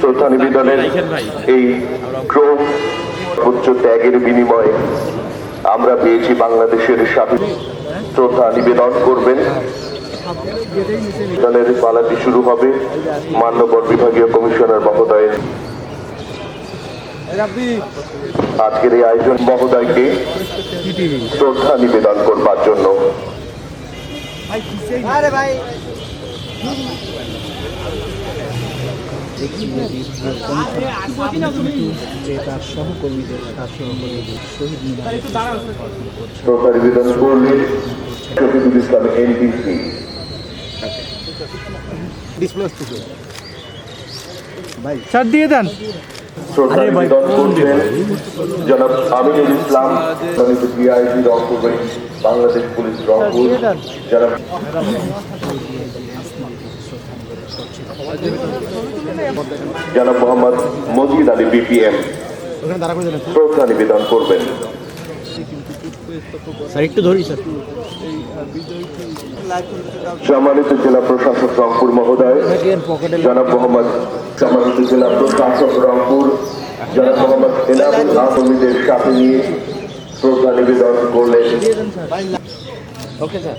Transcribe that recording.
শ্রদ্ধা নিবেদনের এই ক্রম উচ্চ ত্যাগের বিনিময়ে আমরা পেয়েছি বাংলাদেশের স্বাধীন। শ্রদ্ধা নিবেদন করবেন। দলের পালাটি শুরু হবে মান্যবর বিভাগীয় কমিশনার মহোদয়ের। আজকের এই আয়োজন মহোদয়কে শ্রদ্ধা নিবেদন করবার জন্য। আরে ভাই যে তার সহকর্মীদের তার সহকর্মীদের শহীদ মিনারে শ্রদ্ধা নিবেদন করলেন শফিকুল ইসলাম এনডিসি স্যার দিয়ে? দেন করছেন জনাব আমিনুল ইসলাম জনিত ডিআইজি রংপুর বাংলাদেশ পুলিশ রংপুর জনাব জনাব মোহাম্মদ মজিদ আলী বিপিএম। শ্রদ্ধা নিবেদন করবেন। সম্মানিত জেলা প্রশাসক রংপুর মহোদয় জনাব মোহাম্মদ সম্মানিত জেলা প্রশাসক রংপুর জনাব মোহাম্মদ এনামুল আহমদের সাথে নিয়ে শ্রদ্ধা নিবেদন করলেন। Okay sir.